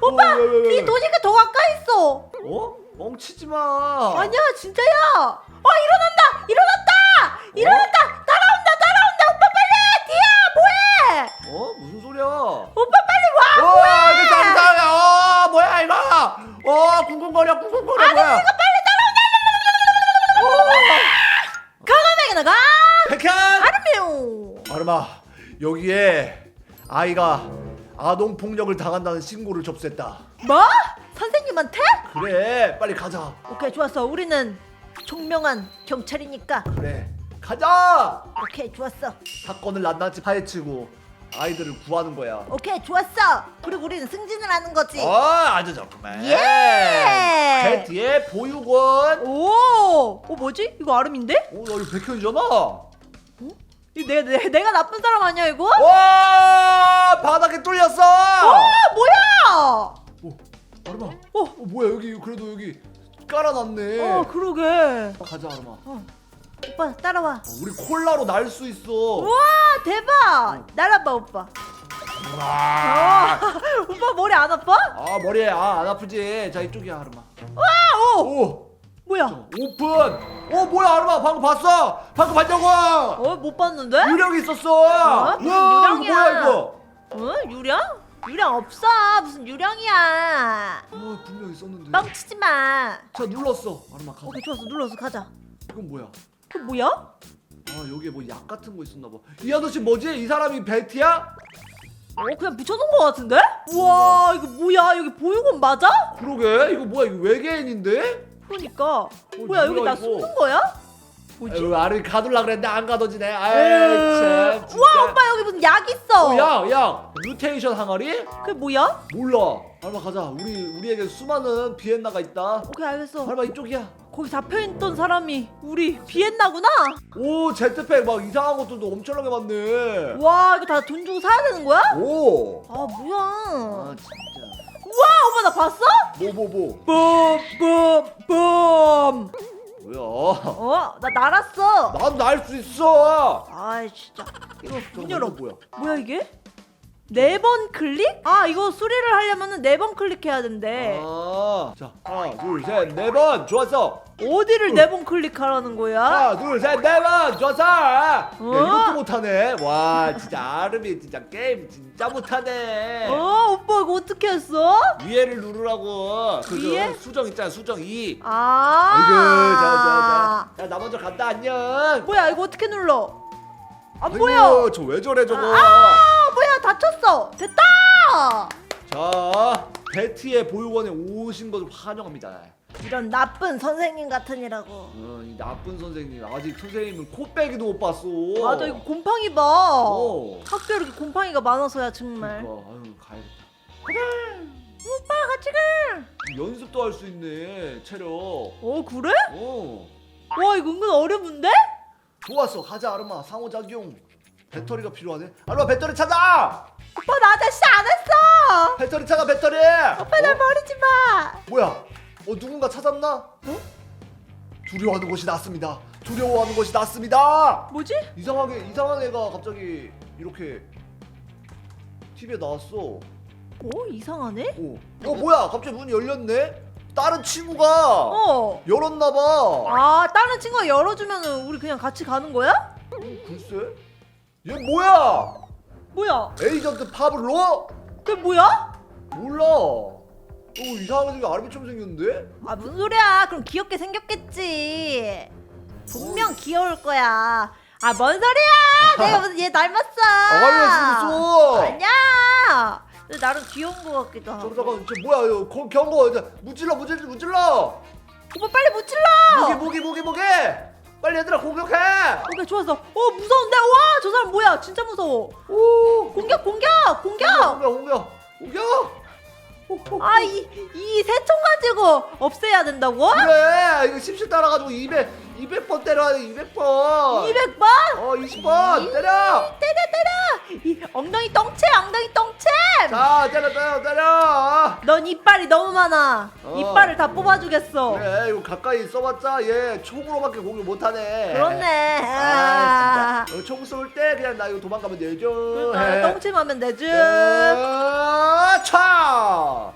오빠 왜, 왜, 왜, 네 왜? 도니까 더 가까이 있어 어? 멍치지 마. 아니야 진짜야 아 일어난다 일어났다 일어났다 따라온다 따라온다 오빠 빨리 뒤야 뭐해 어? 무슨 소리야? 오빠 빨리 와 와, 이게 장난이야. 어, 뭐야 이거? 어, 쿵쿵거려, 쿵쿵거려, 뭐야? 가가하게 나가 백현! 아르미오 아르마, 여기에 아이가 아동 폭력을 당한다는 신고를 접수했다. 뭐? 선생님한테? 그래, 빨리 가자. 오케이 좋았어 우리는 총명한 경찰이니까 그래, 가자. 오케이 좋았어 사건을 낱낱이 파헤치고 아이들을 구하는 거야. 오케이 좋았어 그리고 우리는 승진을 하는 거지 어, 아주 좋구만. 예! 제 뒤에 보육원. 오! 어 뭐지? 이거 아름인데? 오, 나 이거 백현이잖아. 이거 내가, 내가, 내가 나쁜 사람 아니야 이거? 와, 바닥에 뚫렸어. 아 뭐야! 오, 아르마. 어, 어, 뭐야 여기 그래도 여기 깔아놨네. 어 그러게 가자 아르마. 어, 어. 오빠 따라와 우리 콜라로 날 수 있어. 우와 대박! 날아봐 오빠 와. 어, 오빠 머리 안 아파? 아 머리에 아, 안 아프지. 자 이쪽이야 아르마. 아! 오! 오. 뭐야? 자, 오픈. 어 뭐야 아르마 방금 봤어? 방금 봤냐고? 어? 못 봤는데? 유령이 있었어. 어? 우와, 무슨 이거 유령이야? 뭐야 이거? 어? 유령? 유령 없어 무슨 유령이야 어 분명 있었는데. 뻥치지 마 자 눌렀어. 아르마 가자. 오케이 좋았어 눌러서 가자 이건 뭐야? 그 뭐야? 아 여기에 뭐 약 같은 거 있었나 봐. 이 아저씨 뭐지? 이 사람이 베티야? 어 그냥 붙여놓은 거 같은데? 우와 이거 뭐야 여기 보육원 맞아? 그러게 이거 뭐야 이거 외계인인데? 그러니까 뭐야 여기 나? 숨는 거야? 뭐지? 아유 아를 가둘라 그랬는데 안 가둬지네. 에이, 참. 진짜. 우와 오빠 여기 무슨 약 있어 어, 야, 야, 뮤테이션 항아리? 그게 뭐야? 몰라. 알바 가자. 우리 우리에게 수많은 비엔나가 있다. 오케이 알겠어 알바 이쪽이야. 거기 잡혀있던 사람이 우리 비엔나구나 오, 제트팩 막 이상한 것들도 엄청나게 많네. 와 이거 다 돈 주고 사야 되는 거야? 오. 아 뭐야 아 진짜. 우와 오빠 나 봤어? 뭐 뭐 뭐. 뿜뿜뿜 뭐야? 어 나 날았어 나도 날수 있어. 아이 진짜 이거 문 열어 뭐야? 뭐야 이게? 네 번 클릭? 아 이거 수리를 하려면은 네번 클릭해야 된대 아, 자 하나, 둘, 셋, 네 번. 좋았어. 어디를 네 번 클릭하라는 거야? 하나, 둘, 셋, 네 번. 좋았어. 야, 어? 이것도 못하네. 와, 진짜 아름이 진짜 게임 진짜 못하네. 어 오빠 이거 어떻게 했어? 위에를 누르라고. 그 위에? 저 수정 있잖아, 수정 2. 아 아이고, 자, 자, 자. 야, 나 먼저 간다. 안녕. 뭐야 이거 어떻게 눌러? 안 아이고, 보여 저 왜 저래 저거? 아 뭐야 다쳤어 됐다 자, 베티의 보육원에 오신 것을 환영합니다. 이런 나쁜 선생님 같으니라고 어, 이 나쁜 선생님 아직 선생님은 코빼기도 못 봤어. 맞아 이거 곰팡이 봐 어. 학교 이렇게 곰팡이가 많아서야 정말 그러니까, 아유 가야겠다. 오빠 같이 가 연습도 할 수 있네 체력. 어 그래? 어. 와 이거 은근 어려운데? 좋았어 가자 아르마 상호작용. 배터리가 필요하네. 아르마 배터리 찾아. 오빠 나 아저씨 안 했어 배터리 찾아 배터리. 오빠 날 어? 버리지 마 뭐야? 어 누군가 찾았나? 어? 두려워하는 것이 낫습니다. 두려워하는 것이 낫습니다. 뭐지? 이상하게 이상한 애가 갑자기 이렇게 TV에 나왔어. 어 이상하네? 어, 어 뭐야? 갑자기 문이 열렸네. 다른 친구가 어. 열었나 봐. 아 다른 친구가 열어주면은 우리 그냥 같이 가는 거야? 어, 글쎄. 얘 뭐야? 뭐야? 에이전트 파블로? 그게 뭐야? 몰라. 어 이상하게 생긴 아르비처럼 생겼는데? 아 무슨 소리야? 그럼 귀엽게 생겼겠지. 분명 귀여울 거야. 아 뭔 소리야? 내가 무슨 얘 닮았어? 아르비가 생겼어. 아니야. 근데 나름 귀여운 거 같기도 하고. 잠깐 잠깐 저 뭐야 이거 거- 경고 이제 무찔러 무찔러 무찔러. 오빠 빨리 못 질러. 무기 무기 무기 무기. 빨리 얘들아 공격해. 오케이 좋았어. 어 무서운데? 와 저 사람 뭐야? 진짜 무서워. 오. 공격 공격 공격. 공격 공격 공격. 아이 이 새총 가지고 없애야 된다고? 그래 이거 십실 따라가지고 200 200번 때려야 돼 200번 200번? 어 20번 때려 때려 때려. 이 엉덩이 똥채 엉덩이 똥채. 자 때려 때려 때려 넌 이빨이 너무 많아. 어. 이빨을 다 뽑아주겠어. 그래 이거 가까이 써봤자 얘 총으로밖에 공격 못하네 그렇네. 아 아, 진짜 어, 총쏠 때 그냥 나 이거 도망가면 되죠 그러니까 똥침 하면 되지. 자, 차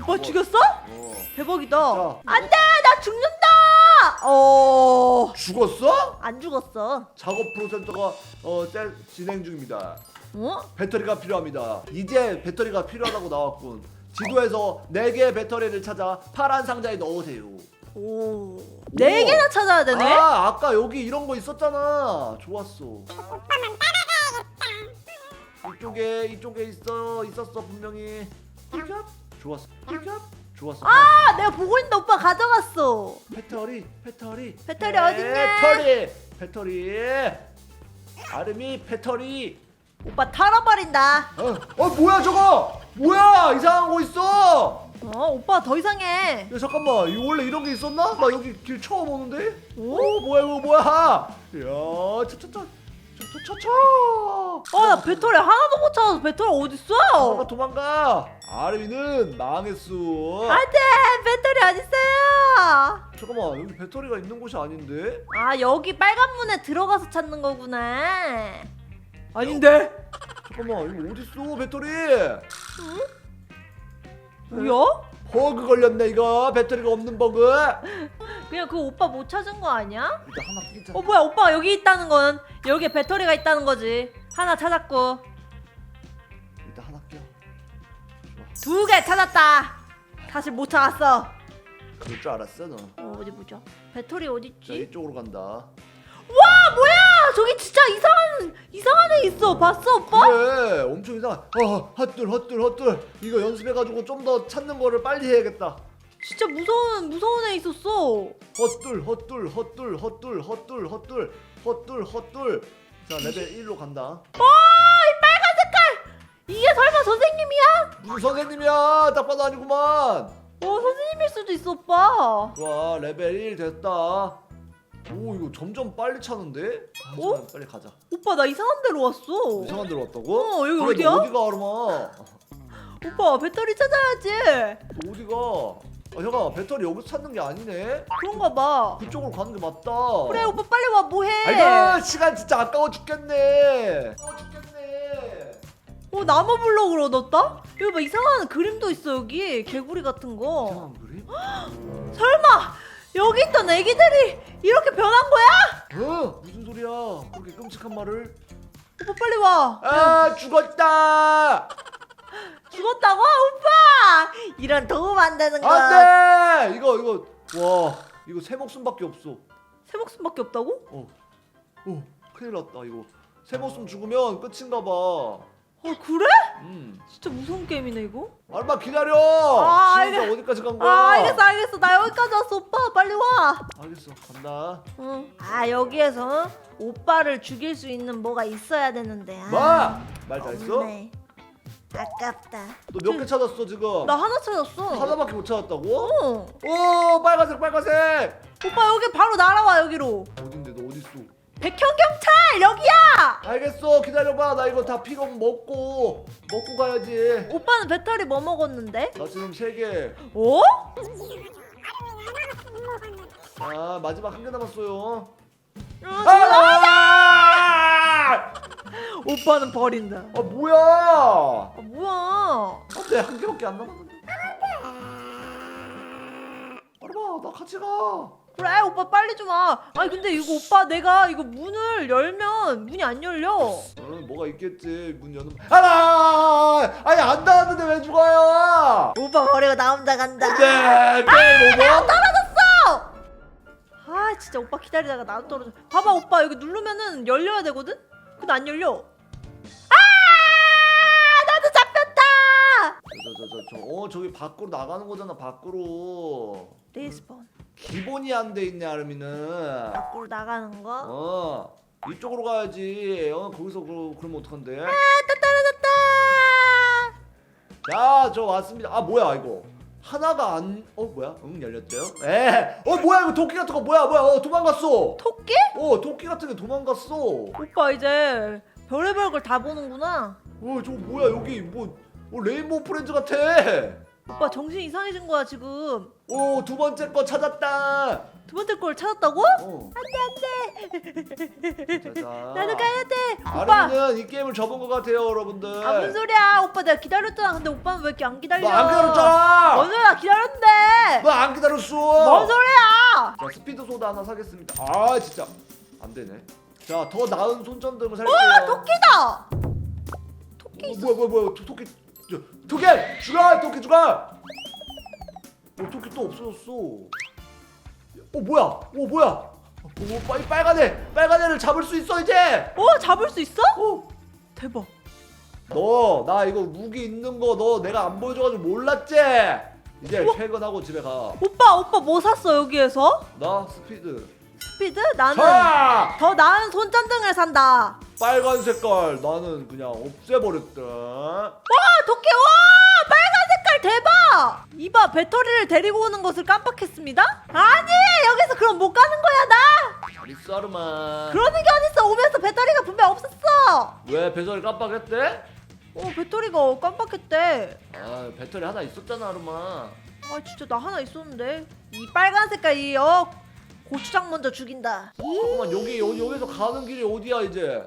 오빠 죽였어? 어. 대박이다. 자. 안돼 나 죽는다. 어. 죽었어? 안 죽었어. 작업 프로센터가 어, 셀- 진행 중입니다. 어? 배터리가 필요합니다. 이제 배터리가 필요하다고 나왔군. 지도에서 4개의 배터리를 찾아 파란 상자에 넣으세요. 오. 네 개나 찾아야 되네. 아, 아까 여기 이런 거 있었잖아. 좋았어. 이쪽에 이쪽에 있어 있었어 분명히. 좋았어. 좋았어. 아 내가 보고 있는데 오빠 가져갔어. 배터리 배터리 배터리 어딨냐? 배터리 배터리 아름이 배터리 오빠 털어버린다. 어, 어 뭐야 저거 뭐야 이상한 거 있어 어 오빠 더 이상해. 야 잠깐만 이거 원래 이런 게 있었나 나 여기 길 처음 오는데 오? 오 뭐야 이거 뭐야 야 차차차 차차차 아나 배터리 하나도 못 찾아서 배터리 도망가 어딨어? 도망가 아름이는 망했어 안돼 배터리 어딨어요? 잠깐만 여기 배터리가 있는 곳이 아닌데 아 여기 빨간 문에 들어가서 찾는 거구나. 아닌데? 잠깐만 이거 어딨어 배터리 뭐야? 버그 걸렸네 이거 배터리가 없는 버그 그냥 그 오빠 못 찾은 거 아니야? 하나 끼자 어 뭐야 오빠 여기 있다는 건 여기에 배터리가 있다는 거지. 하나 찾았고 두 개 찾았다. 사실 못 찾았어. 그럴 줄 알았어 너 어, 어디 보자. 배터리 자 어딨지? 이쪽으로 간다 와 뭐야? 저기 진짜 이상한 이상한 애 있어. 봤어 오빠? 그래 엄청 이상해 어 헛들 헛들 헛들 이거 연습해가지고 좀 더 찾는 거를 빨리 해야겠다 진짜 무서운 무서운 애 있었어. 헛들 헛들 헛들 헛들 헛들 헛들 헛들 헛들 자 레벨 1로 간다 색깔. 이게 설마 선생님이야? 무슨 선생님이야 딱 봐도 아니구만 어 선생님일 수도 있어 오빠. 좋아 레벨 1 됐다 오 이거 점점 빨리 차는데? 아, 어? 잠깐, 빨리 가자 오빠 나 이상한 데로 왔어. 이상한 데로 왔다고? 어, 여기 그래, 어디야? 너 어디가 아르마 오빠 배터리 찾아야지. 너 어디가 아 잠깐 배터리 여기서 찾는 게 아니네 그런가 봐. 그쪽으로 가는 게 맞다 그래 오빠 빨리 와 뭐해? 아이고 시간 진짜 아까워 죽겠네 아까워 죽겠네 어 나무 블록으로 얻었다? 여기 봐 이상한 그림도 있어 여기 개구리 같은 거. 이상한 그림? 설마 여기 있던 애기들이 이렇게 변한 거야? 어? 무슨 소리야 그렇게 끔찍한 말을 오빠 빨리 와. 아 죽었다 죽었다고 오빠? 이런 도움 안 되는 거. 안돼 이거 이거 와 이거 새 목숨밖에 없어 새 목숨밖에 없다고? 어, 어 큰일 났다 이거 새 목숨 죽으면 끝인가 봐. 어 그래? 음, 진짜 무서운 게임이네 이거. 얼마 기다려. 아, 진짜 알겠- 어디까지 간 거야? 아 알겠어 알겠어 나 여기까지 왔어 오빠 빨리 와. 알겠어, 간다. 응. 아 여기에서 오빠를 죽일 수 있는 뭐가 있어야 되는데. 아, 뭐? 말 잘했어? 없네. 아깝다. 너 몇 개 찾았어 지금? 나 하나 찾았어. 하나밖에 못 찾았다고? 어. 오, 빨간색, 빨간색. 오빠 여기 바로 날아와 여기로. 어딘데 너 어디 있어? 백현 경찰 여기야. 알겠어, 기다려봐. 나 이거 다 피고 먹고 먹고 가야지. 오빠는 배터리 뭐 먹었는데? 나 지금 세 개. 어? 아, 마지막 한 개 남았어요. 아, 아! 오빠는 버린다. 아 뭐야? 아, 뭐야? 안돼 한 개밖에 안 남았는데. 알아봐 나 같이 가. 그래 오빠 빨리 좀 와. 아니 근데 이거 오빠 내가 이거 문을 열면 문이 안 열려. 어, 뭐가 있겠지 문 여는. 알아. 아니 안 닿았는데 왜 죽어요? 오빠 버리고 나 혼자 간다. 네 게임 오버. 떨어졌어. 아 진짜 오빠 기다리다가 나도 떨어져. 봐봐 오빠 여기 누르면은 열려야 되거든. 근데 안 열려. 아 나도 잡혔다. 저저저저 어 저기 밖으로 나가는 거잖아 밖으로. 리스폰. 기본이 안 돼 있네 아름이는. 밖으로 나가는 거. 어 이쪽으로 가야지. 어 거기서 그 그러면 어떡한데? 아또 떨어졌다. 자, 저 왔습니다. 아, 뭐야 이거? 하나가 안, 어 뭐야? 응 열렸죠? 에, 어 뭐야 이거 도끼 같은 거 뭐야 뭐야? 어 도망갔어. 토끼? 어 도끼 같은 게 도망갔어. 어 오빠 이제 별의별 걸 다 보는구나. 저거 뭐야 여기 뭐, 뭐 레인보우 프렌즈 같아. 오빠 정신 이상해진 거야 지금. 오 두 번째 거 찾았다. 두 번째 걸 찾았다고? 어. 안돼 자자. 나도 가야 돼. 오빠. 아르미는 이 게임을 접은 것 같아요, 여러분들. 아 무슨 소리야? 오빠 내가 기다렸잖아. 근데 오빠는 왜 이렇게 안 기다려? 너안 기다렸잖아. 뭔 소리야? 기다렸는데. 너 안 기다렸어. 뭔 소리야? 자 스피드 소다 하나 사겠습니다. 아 진짜 안 되네. 자 더 나은 손전등을 살게요. 어 토끼다. 토끼 어, 있어. 뭐야 뭐야 뭐야 토, 토끼 저, 토끼 죽어 토끼 죽어. 어 토끼 또 없어졌어. 어 뭐야? 어 뭐야? 어, 빨 빨간 애 빨간 애를 잡을 수 있어 이제. 어 잡을 수 있어? 어. 대박. 너 나 이거 무기 있는 거 너 내가 안 보여줘가지고 몰랐지? 이제 퇴근하고 집에 가. 오빠 오빠 뭐 샀어 여기에서? 나 스피드. 스피드? 나는 자 더 나은 손전등을 산다. 빨간 색깔 나는 그냥 없애버렸다. 와 토끼 와 색깔 이봐 배터리를 데리고 오는 것을 깜빡했습니다. 아니 여기서 그럼 못 가는 거야 나. 잘 있어 아르마. 그러는 게 어딨어 오면서 배터리가 분명 없었어. 왜 배터리 깜빡했대? 어 배터리가 깜빡했대. 아 배터리 하나 있었잖아 아르마. 아 진짜 나 하나 있었는데 이 빨간 색깔 이어 고추장 먼저 죽인다. 잠깐만 여기 여기 여기서 가는 길이 어디야 이제?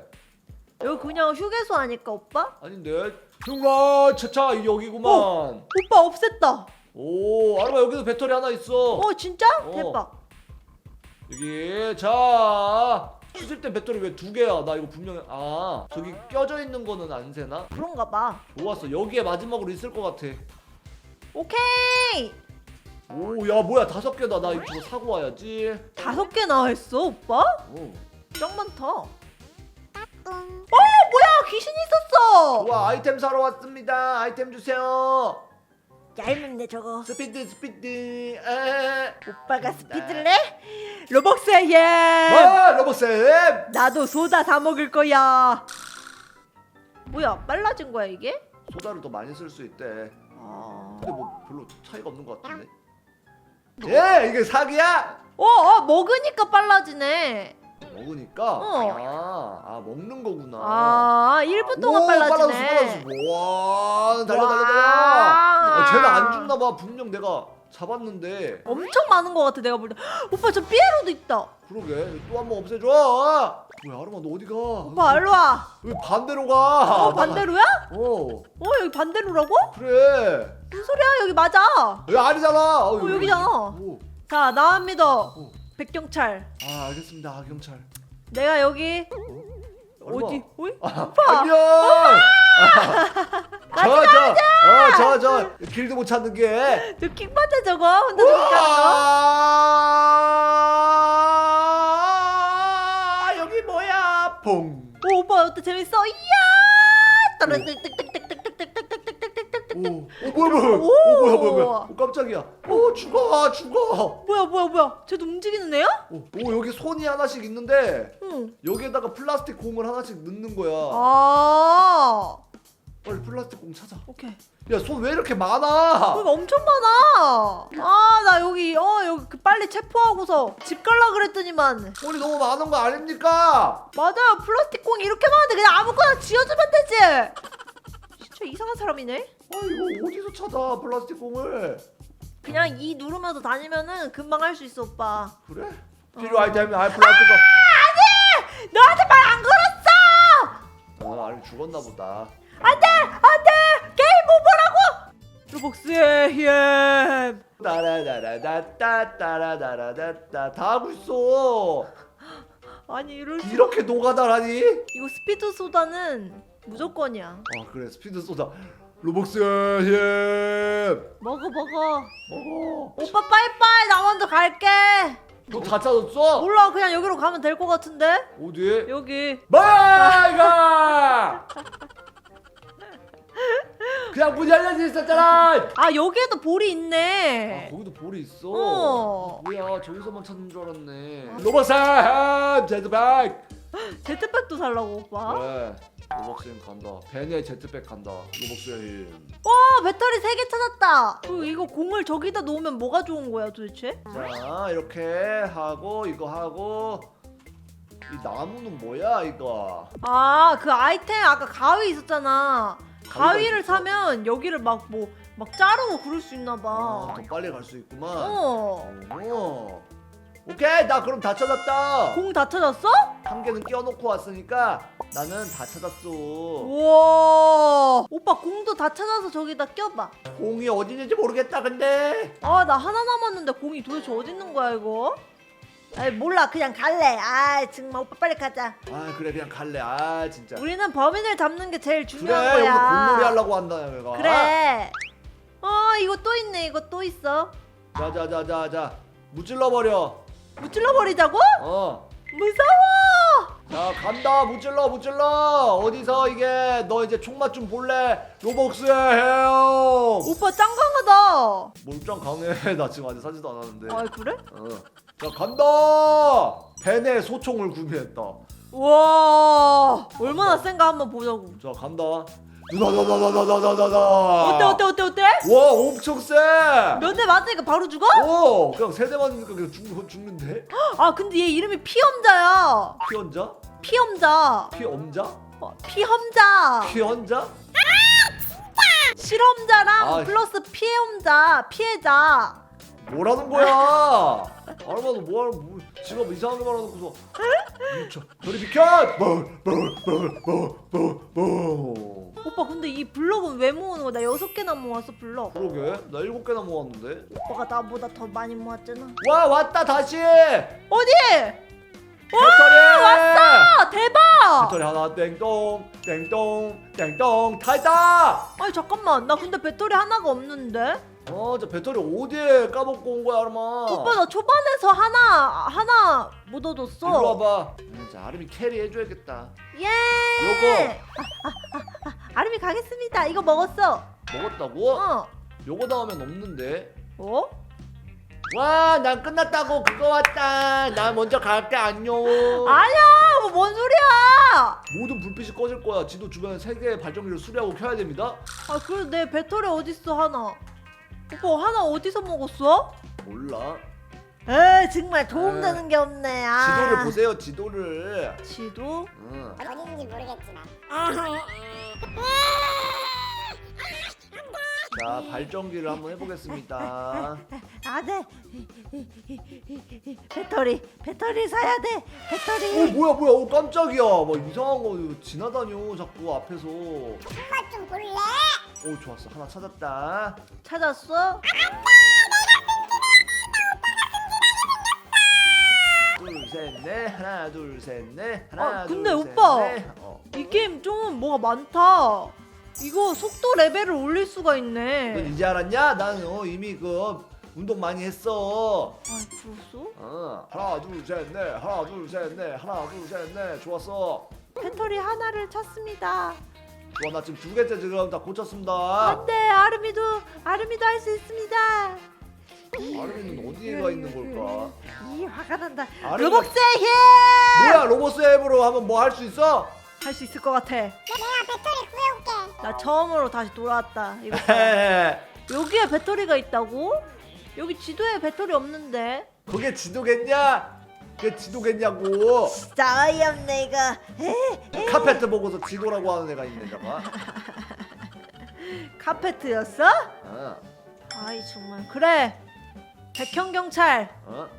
여기 그냥 휴게소 아닐까 오빠? 아닌데. 흉아 차차 여기구만. 오빠 없앴다. 오 아르마 여기도 배터리 하나 있어. 어 진짜? 어. 대박. 여기 자 수질 때 배터리 왜 두 개야? 나 이거 분명히 아 저기 껴져 있는 거는 안 새나? 그런가 봐. 좋았어 여기에 마지막으로 있을 것 같아. 오케이. 오 야 뭐야 다섯 개다 나 이거 사고 와야지. 다섯 개나 했어 오빠? 오. 짱 많다. 어 뭐야 귀신 있었어. 좋아 아이템 사러 왔습니다. 아이템 주세요. 얇은데 저거. 스피드 스피드. 에. 오빠가 스피드래? 로벅스의 예. 아 로봇쌤. 나도 소다 사 먹을 거야. 뭐야 빨라진 거야 이게? 소다를 더 많이 쓸 수 있대. 아. 근데 뭐 별로 차이가 없는 것 같은데. 예 이게 사기야? 어, 어 먹으니까 빨라지네. 먹으니까 어. 아, 아 먹는 거구나. 아 1분 동안 오, 빨라지네. 빨라졌어, 빨라졌어. 와, 달려 달려 달려. 와. 아, 쟤는 안 죽나 봐. 분명 내가 잡았는데. 엄청 많은 것 같아 내가 볼 때. 헉, 오빠 저 삐에로도 있다. 그러게. 또 한 번 없애줘. 뭐야, 아르마 너 어디 가? 오빠 일로 와. 왜 반대로 가? 어 반대로야? 어, 어 여기 반대로라고? 그래. 무슨 소리야 여기 맞아. 여기 아니잖아. 어, 어, 여기잖아. 오. 자 나만 믿어. 어. 백경찰. 아, 알겠습니다. 아, 경찰. 내가 여기 얼마? 어디? 어이? 아, 안녕. 저, 저, 어, 저, 저, 길도 못 찾는 게. 저 킥받아 저거 혼자. 우와! 여기 뭐야? 퐁. 오 오빠 어때 재밌어? 이야! 오, 오 뭐야 뭐야 오, 오 뭐야 뭐야 뭐야. 오, 깜짝이야. 오 죽어 죽어. 뭐야 뭐야 뭐야. 쟤도 움직이는 애야? 오, 오 여기 손이 하나씩 있는데 응. 여기에다가 플라스틱 공을 하나씩 넣는 거야. 아. 빨리 플라스틱 공 찾아. 오케이. 야 손 왜 이렇게 많아? 여기 엄청 많아. 아 나 여기 어 여기 그 빨리 체포하고서 집 갈라 그랬더니만. 손이 너무 많은 거 아닙니까? 맞아요. 플라스틱 공이 이렇게 많은데 그냥 아무거나 쥐어주면 되지. 진짜 이상한 사람이네. 아, 이거 어디서 찾아 플라스틱 공을? 그냥 이 누르면서 다니면은 금방 할 수 있어, 오빠. 그래? 어. 필요할 때 하면 아 플라스틱 너한테 말 안 걸었어! 공. 아, 아니 죽었나 보다. 안돼, 안돼, 게임 오버라고. 로벅스의 힘. 따라다라다따 따라다라다따 다 하고 있어. 아니 이럴 수. 이렇게 노가다라니? 이거 스피드 소다는 무조건이야. 아 그래 스피드 쏘다. 로벅스 힘. 먹어, 먹어. 먹어. 오빠 빠이빠이. 나 먼저 갈게. 너다 찾았어? 몰라, 그냥 여기로 가면 될 것 같은데. 어디? 여기. 마이가. 그냥 문 열려져 있었잖아. 아 여기에도 볼이 아 있네. 거기도 볼이 있어. 어. 뭐야 저기서만 찾는 줄 알았네. 로벅스 힘 제트백. 제트백도 살라고 오빠. 그래. 로벅스 힘 간다. 벤의 제트백 간다. 로벅스 힘. 와 배터리 3개 찾았다. 그리고 이거 공을 저기다 놓으면 뭐가 좋은 거야 도대체? 자 이렇게 하고 이거 하고 이 나무는 뭐야 이거? 아 그 아이템 아까 가위 있었잖아. 가위가 가위를 있었어? 사면 여기를 막 뭐 막 자르고 그럴 수 있나 아, 봐. 더 빨리 갈 수 있구만. 어. 어. 오케이 나 그럼 다 찾았다. 공 다 찾았어? 한 개는 끼워놓고 왔으니까 나는 다 찾았어. 우와. 오빠 공도 다 찾아서 저기다 껴봐. 공이 어디 있는지 모르겠다 근데. 아 나 하나 남았는데 공이 도대체 어디 있는 거야 이거? 아이 몰라 그냥 갈래. 아 정말 오빠 빨리 가자. 아 그래 그냥 갈래. 아 진짜. 우리는 범인을 잡는 게 제일 그래 중요한 여기서 거야. 공놀이 하려고 한다 얘가. 그래. 어 이거 또 있네. 이거 또 있어. 자자자자자 무찔러 버려. 무찔러 버리자고? 어. 무서워. 자 간다 무찔러 무찔러 어디서 이게 너 이제 총맛 좀 볼래 로벅스의 해요 오빠 짱 강하다. 뭘짱 강해 나 지금 아직 사지도 않았는데 아 그래? 어. 자 간다 벤의 소총을 구매했다 와 얼마나 센가 한번 보자고. 자 간다 나나나나나나나나 어때 어때 어때 어때? 와 엄청 세. 몇 대 맞으니까 바로 죽어? 오 그냥 세대 맞으니까 그냥 죽, 죽는데? 아 근데 얘 이름이 피험자야. 피언자? 피험자. 피엄자? 어, 피험자. 피언자? 아, 실험자랑 아, 플러스 피해자 피해자. 뭐라는 거야? 알바도 뭐하는 뭐 지금 이상하게 말해놓고서 저, 저리 비켜! 뭐뭐뭐뭐뭐 오빠 근데 이 블럭은 왜 모으는 거야? 나 여섯 개나 모았어 블럭. 그러게 나 일곱 개나 모았는데 오빠가 나보다 더 많이 모았잖아. 와 왔다 다시 어디? 배터리 아 대박! 배터리 하나 땡똥 땡똥 땡똥 다 있다 아니 잠깐만 나 근데 배터리 하나가 없는데? 어 저 배터리 어디에 까먹고 온 거야 아르마 오빠 나 초반에서 하나 하나 못 얻었어. 일로 와봐 음, 자 아름이 캐리 해줘야겠다 예. 요거. 아, 아, 아, 아, 아름이 가겠습니다. 이거 먹었어. 먹었다고? 어. 요거 다음엔 없는데 어? 와, 난 끝났다고 그거 왔다. 나 먼저 갈게 안녕. 아니야. 뭐뭔 소리야? 모든 불빛이 꺼질 거야. 지도 주변에 세 개의 발전기를 수리하고 켜야 됩니다. 아 그래도 내 배터리 어딨어 하나? 오빠 하나 어디서 먹었어? 몰라. 에 정말 도움 에. 되는 게 없네. 아. 지도를 보세요. 지도를. 지도? 응. 어딘지 모르겠지만 자, 발전기를 한번 해보겠습니다. 아 네. 배터리 배터리 사야 돼. 어, 배터리. 뭐야, 뭐야? 어, 깜짝이야. 막 이상한 거 이거 지나다녀. 자꾸 앞에서. 엄마 좀 볼래? 오, 좋았어. 하나 찾았다. 찾았어? 둘, 셋, 넷. 하나, 둘, 셋, 넷. 하나, 아, 근데 둘, 셋, 오빠. 넷. 어. 이 게임 좀 뭐가 많다. 이거 속도 레벨을 올릴 수가 넌 있네. 이제 알았냐? 난 어, 이미 그 운동 많이 했어. 아 그랬어? 어. 하나 둘셋넷 하나 둘셋넷 하나 둘셋넷 좋았어. 배터리 하나를 찾습니다. 좋아 나 지금 두 개째 지금 다 고쳤습니다. 안돼 아름이도 아름이도 할 수 있습니다. 아름이는 어디가 있는 걸까? 이 화가 난다. 아름이가- 로벅스의 힘! 뭐야 로보스 앱으로 하면 뭐할 수 있어? 할 수 있을 것 같아. 내가 배터리 나 처음으로 다시 돌아왔다. 이거. 여기에 배터리가 있다고? 여기 지도에 배터리 없는데. 그게 지도겠냐? 그게 지도겠냐고. 진짜 어이없네 이거. 에? 카페트 보고서 지도라고 하는 애가 있네 저거. 카페트였어? 어. 아이 정말 그래. 백형 경찰 어?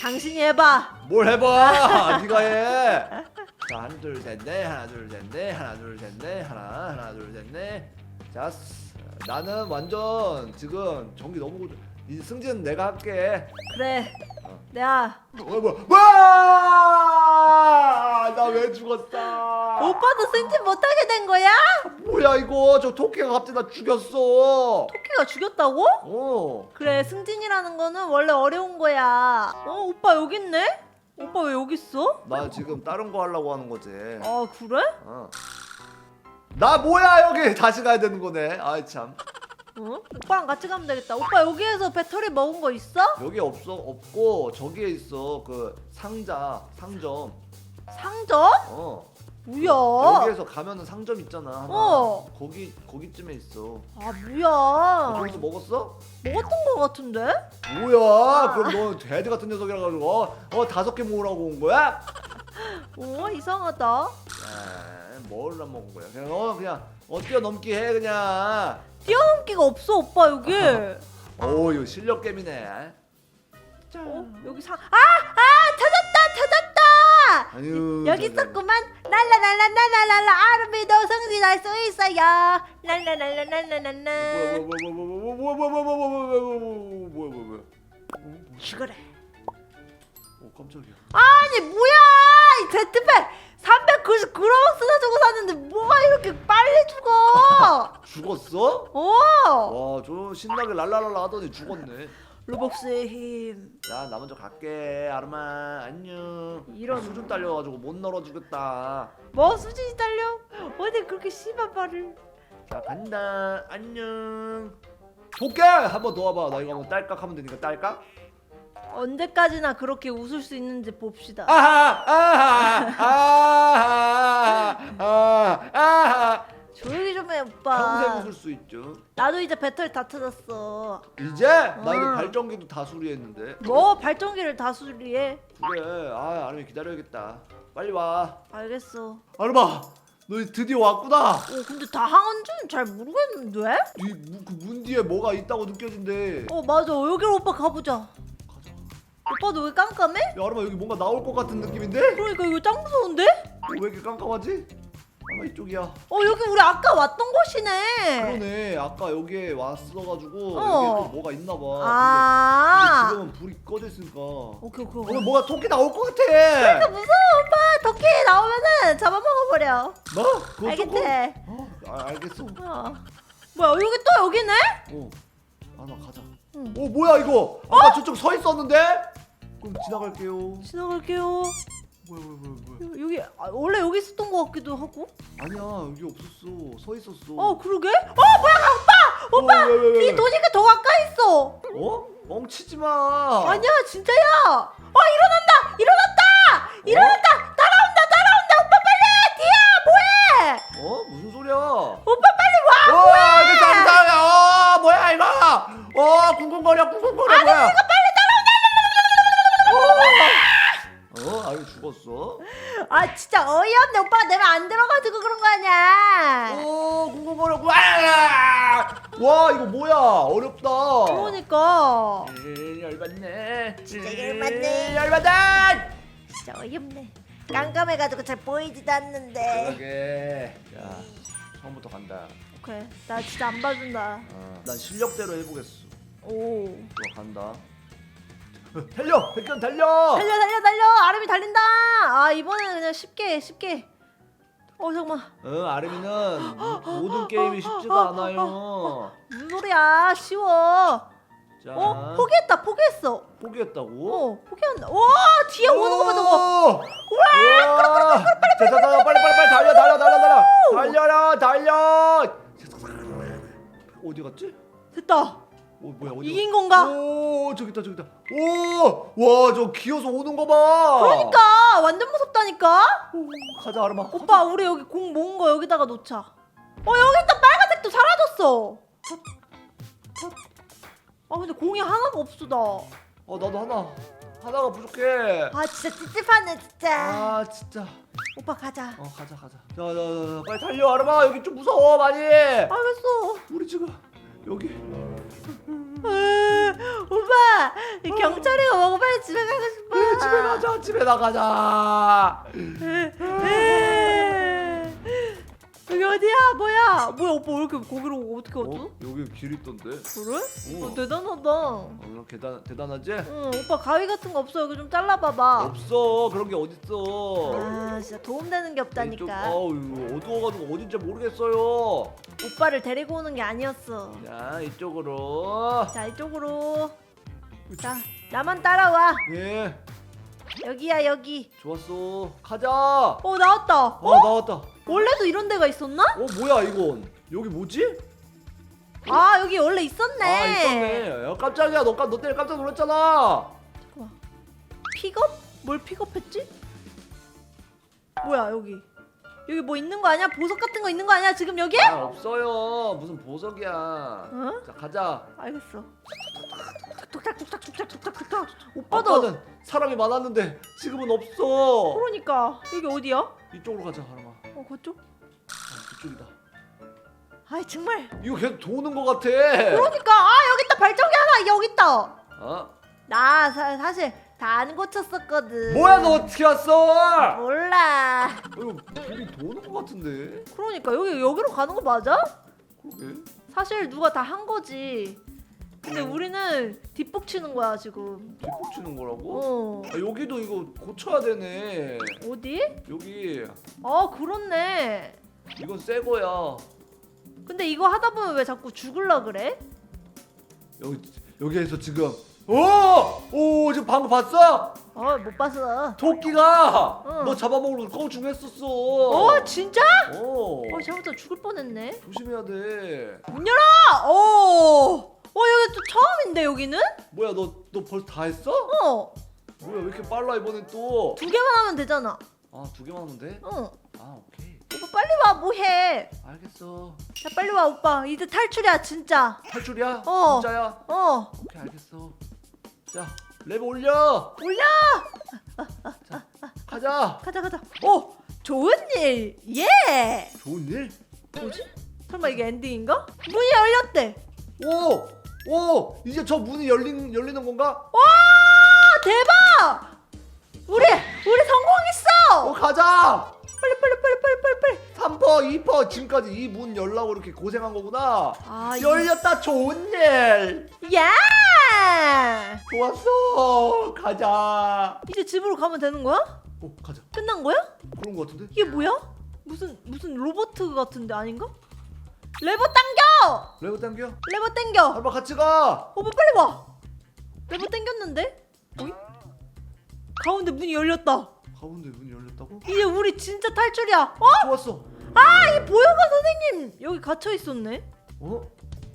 당신이 해봐. 뭘 해봐 네가 해. 자 하나 둘 셋 넷 하나 둘 셋 넷 하나 둘 셋 넷 하나 하나 둘 셋 넷 자 스- 나는 완전 지금 전기 너무 고이 승진 내가 할게. 그래. 어. 내가 어, 뭐, 와! 나왜 죽었어? 오빠도 승진 못하게 된 거야? 뭐야 이거? 저 토끼가 갑자기 나 죽였어. 토끼가 죽였다고? 어. 그래 승진이라는 거는 원래 어려운 거야. 어 오빠 여기 있네? 오빠 왜 여기 있어? 나 지금 다른 거 하려고 하는 거지. 아 그래? 어. 나 뭐야 여기 다시 가야 되는 거네. 아이 참. 어? 오빠랑 같이 가면 되겠다. 오빠 여기에서 배터리 먹은 거 있어? 여기 없어 없고 저기에 있어 그 상자 상점. 상점? 어. 뭐야? 여기에서 가면은 상점 있잖아. 하나. 어. 거기 거기쯤에 있어. 아 어, 뭐야? 거기서 먹었어? 먹었던 거 같은데? 뭐야? 그럼 너 돼지 같은 녀석이라 가지고 어, 어 다섯 개 모으라고 온 거야? 어 이상하다. 아, 뭘안 먹은 거야? 그냥 어 그냥 어 뛰어넘기 해 그냥. 뛰어넘기가 없어 오빠 여기. 오 이거 실력 게임이네. 어 여기 상. 아아 찾았다. 아유 여기 있었구만. 랄라랄라랄라랄라 아름이도 성진할 수 있어요. 랄라랄라랄라랄라. 뭐야 뭐야 뭐야 뭐야 뭐야 뭐야 뭐야 뭐야 뭐야 뭐야 뭐야 뭐야 죽어라. 오 깜짝이야. 아니 뭐야 이 제트팩 399로벅스나 주고 샀는데 뭐가 이렇게 빨리 죽어? 죽었어? 어. 와저 신나게 랄랄랄라 하더니 죽었네. 로벅스의 힘. 자나 먼저 갈게 아르마 안녕. 이런. 수준 딸려가지고 못 널어주겠다. 뭐 수진이 딸려? 어디 그렇게 심한 말을? 자 간다 안녕. 도깨 한번 더 와봐. 나 이거 한번 딸깍 하면 되니까 딸깍. 언제까지나 그렇게 웃을 수 있는지 봅시다. 아하 아하 아하 아하. 조용히 좀해 오빠. 평생 웃을 수 있죠. 나도 이제 배터리 다 찾았어. 이제 나 이거 응. 발전기도 다 수리했는데. 뭐 발전기를 다 수리해? 그래. 아 아르미 기다려야겠다. 빨리 와. 알겠어. 아르마 너 드디어 왔구나. 어 근데 다 한지는 잘 모르겠는데? 이문 뒤에 뭐가 있다고 느껴진대. 어 맞아 여기로 오빠 가보자. 가자. 오빠도 왜 깜깜해? 야 아르마 여기 뭔가 나올 것 같은 느낌인데? 그러니까 이거 짱 무서운데? 어, 왜 이렇게 깜깜하지? 아마 이쪽이야. 어 여기 우리 아까 왔던 곳이네. 그러네. 아까 여기에 왔어가지고 어. 여기에 또 뭐가 있나 봐. 근데, 아. 근데 지금은 불이 꺼져 있으니까. 오케이 오케이. 오늘 오케이. 뭐가 토끼 나올 것 같아. 그러니까 무서워 오빠. 덕기 나오면은 잡아먹어버려. 뭐? 그거? 조금? 어, 아, 알겠어. 어. 뭐야 여기 또 여기네? 어. 아나 가자. 응. 오 뭐야 이거? 아까 저쪽 서 있었는데? 그럼 지나갈게요. 지나갈게요. 뭐야 뭐야 뭐야 뭐야? 여- 여기 아, 원래 여기 있었던 것 같기도 하고. 아니야 여기 없었어. 서 있었어. 어 그러게? 어 뭐야 오빠 오빠 어? 도니까 더 가까이 있어. 어? 멍치지 마. 아니야 진짜야. 어 일어난다 일어났다 일어났다 따라온다 따라온다 오빠 빨리 뒤야 뭐해? 어? 무슨 소리야? 오빠 빨리 와. 어, 알겠어. 어, 뭐야 이거? 어, 쿵쿵거려, 쿵쿵거려, 뭐야? 아유 죽었어. 아 진짜 어이없네 오빠가 내 말 안 들어가지고 그런 거 아니야. 어, 쿵쿵거려, 와, 와 이거 뭐야? 어렵다. 그러니까 에이, 열받네. 진짜 에이, 열받네. 열받아. 진짜 어이없네. 깜깜해가지고 잘 보이지도 않는데. 그러게. 야, 처음부터 간다. 오케이 나 진짜 안 봐준다. 어, 난 실력대로 해보겠어. 오. 좋아, 간다. 달려, 백현 달려. 달려 달려 달려 아름이 달린다. 아 이번에는 그냥 쉽게 쉽게. 어 잠깐만 응, 모- 모든 게임이 쉽지가 않아요. 무슨 소리야 쉬워. 자, 어 포기했다 포기했어. 포기했다고? 어 포기한다. 와 뒤에 오는 거 봐 저거. 와! 자, 자, 자, 빨리, 빨리, 빨리 달려, 달려, 달려, 달려, 달려라, 달려. 어디 갔지? 됐다. 어, 뭐야, 어디? 이긴 건가? 오, 저기 있다, 저기 있다. 오, 와, 저 기어서 오는 거 봐. 그러니까 완전 무섭다니까. 오, 가자, 아르마. 오빠 우리 여기 공 모은 거 여기다가 놓자. 어 여기 있다 빨간색도 사라졌어. 아 근데 공이 하나가 없어 나. 어, 나도 하나, 하나가 부족해. 아 진짜 찝찝하네 진짜. 아, 진짜. 오빠 가자. 어, 가자, 가자. 자, 자, 자, 빨리 달려, 아르마. 여기 좀 무서워, 많이. 알겠어. 우리 지금 여기. 으, 오빠 이 경찰이가 먹어 빨리 집에 가고 싶어. 집에 가자, 집에 나가자. 으, 여기 어디야? 뭐야? 뭐야 오빠 왜 이렇게 거기로 어떻게 왔어? 어? 여기 길 있던데. 그래? 어. 어, 대단하다. 어, 그럼 대단 대단하지? 응, 오빠 가위 같은 거 없어? 여기 좀 잘라봐봐. 없어 그런 게 어딨어. 아, 진짜 도움되는 게 없다니까. 이거 어두워가지고 어딘지 모르겠어요. 오빠를 데리고 오는 게 아니었어. 자 이쪽으로. 자, 이쪽으로. 자, 나만 따라와. 예, 여기야, 여기. 좋았어. 가자. 어 어, 나왔다. 나왔다. 원래도 이런 데가 있었나? 어 뭐야 이건? 여기 뭐지? 아, 여기 원래 있었네. 아 있었네. 야, 깜짝이야. 너, 깜- 너 때문에 깜짝 놀랐잖아. 픽업? 뭘 픽업했지? 뭐야, 여기. 여기 뭐 있는 거 아니야? 보석 같은 거 있는 거 아니야? 지금 여기? 아 없어요. 무슨 보석이야. 어? 자 가자. 알겠어. 툭탁툭탁툭탁툭탁툭탁. 오빠도 아까는 사람이 많았는데 지금은 없어. 그러니까 여기 어디야? 이쪽으로 가자, 하람아. 어, 그쪽? 아, 이쪽이다. 아이 정말. 이거 계속 도는 것 같아. 그러니까 아 여기 있다 발전기 하나 여기 있다. 어? 나 사, 사실 다 안 고쳤었거든. 뭐야 너 어떻게 왔어? 몰라. 이거 길이 도는 것 같은데. 그러니까 여기 여기로 가는 거 맞아? 그러게. 사실 누가 다 한 거지. 근데 우리는 뒷북 치는 거야 지금. 뒷북 치는 거라고? 어. 아, 여기도 이거 고쳐야 되네. 어디? 여기 아 그렇네. 이건 새 거야. 근데 이거 하다 보면 왜 자꾸 죽을라 그래? 여기 여기에서 지금 오! 오 지금 방금 봤어? 어 못 봤어. 토끼가 응. 너 잡아먹으러 껑충했었어. 어 진짜? 어. 어 잘못하면 죽을 뻔했네. 조심해야 돼. 문 열어! 어. 어 여기 또 처음인데 여기는? 뭐야 너 너 벌써 다 했어? 어. 뭐야 왜 이렇게 빨라 이번엔 또? 두 개만 하면 되잖아. 아 두 개만 하면 돼? 어. 아 오케이 오빠 빨리 와 뭐해? 알겠어. 자 빨리 와 오빠 이제 탈출이야 진짜. 탈출이야? 어. 진짜야? 어. 오케이 알겠어. 자 레벨 올려. 올려. 가자. 가자 가자. 오 좋은 일. 예. 좋은 일? 뭐지? 설마 이게 엔딩인가? 문이 열렸대. 오! 오! 이제 저 문이 열리는 열리는 건가? 와 대박! 우리 우리 성공했어. 어 가자! 빨리 빨리 빨리 빨리 빨리 빨리. 3퍼, 2퍼 지금까지 이 문 열라고 이렇게 고생한 거구나. 아 이- 열렸다 좋은 일. 야! 좋았어. 가자. 이제 집으로 가면 되는 거야? 어 가자. 끝난 거야? 그런 거 같은데? 이게 뭐야? 무슨 무슨 로봇 같은데 아닌가? 레버 당겨! 레고 당겨. 레버 당겨! 할바 같이 가. 오빠 빨리 와! 레버 당겼는데? 어이? 가운데 문이 열렸다. 가운데 문이 열렸다고? 이제 우리 진짜 탈출이야. 어? 좋았어. 아, 이 보육원 선생님 여기 갇혀 있었네. 어?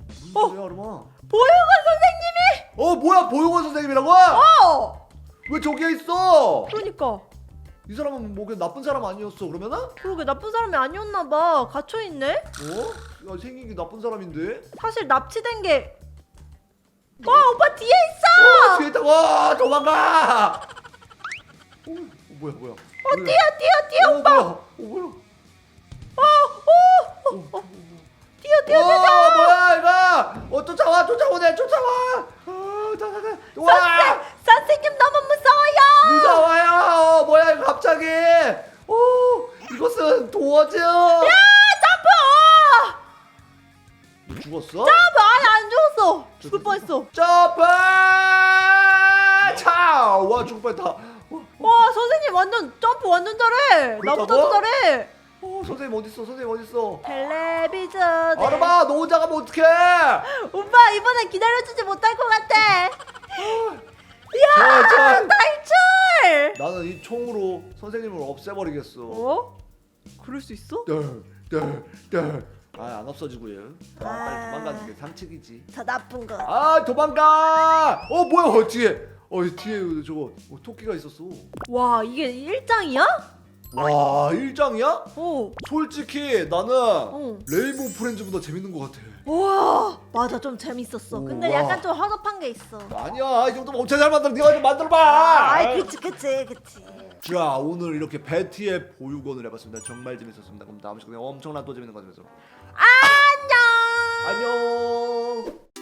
무슨 어. 소리야, 아르마? 보육원 선생님이? 어 뭐야 보육원 선생님이라고? 어! 왜 저기에 있어? 그러니까 이 사람은 뭐 그냥 나쁜 사람 아니었어 그러면은? 어? 그러게 나쁜 사람이 아니었나 봐. 갇혀 있네. 야 생긴 게 나쁜 사람인데? 사실 납치된 게. 와 오빠 뒤에 있어. 어, 뒤에 있다. 와 도망가. 어, 어, 뭐야 뭐야? 어 뛰어 뛰어 뛰어 어, 뭐야? 어 뭐야? 어, 어, 어. 뛰어 뛰어 어, 뛰어. 뭐야 이거? 어 쫓아와 쫓아오네 쫓아와. 어, 다, 다, 다. 와 선생 선생님 너무 무서워요. 어, 뭐야 이거 갑자기? 오 이것은 도어즈. 점프! 너 죽었어? 점프 아니 안 죽었어. 죽을 뻔했어. 점프! 차! 와 죽을 뻔했다. 어, 와 선생님 완전 점프 완전 잘해. 나보다 더 그렇다고? 잘해. 어, 선생님 어디 있어? 선생님 어디 있어? 텔레비전. 아르마 너 혼자 가면 어떡해? 오빠 이번엔 기다려주지 못할 것 같아. 자, 자. 나는 이 총으로 선생님을 없애버리겠어. 어? 그럴 수 있어? 아안 없어지고요. 아, 아. 빨리 도망가는 게 상책이지. 더 나쁜 거. 아 도망가! 어 뭐야 어, 뒤에? 어 뒤에 저거 어, 토끼가 있었어. 와 이게 일장이야? 와 일장이야? 어. 솔직히 나는 어. 레인보우 프렌즈보다 재밌는 것 같아. 와 맞아 좀 재밌었어. 오, 근데 와. 약간 좀 허접한 게 있어. 아니야 이 정도면 엄청 잘 만들어. 네가 좀 만들어봐. 아이 그치 그치 그치. 자 오늘 이렇게 베티의 보육원을 해봤습니다. 정말 재밌었습니다. 그럼 다음 시간에 엄청난 또 재밌는 거 가지고 안녕. 안녕.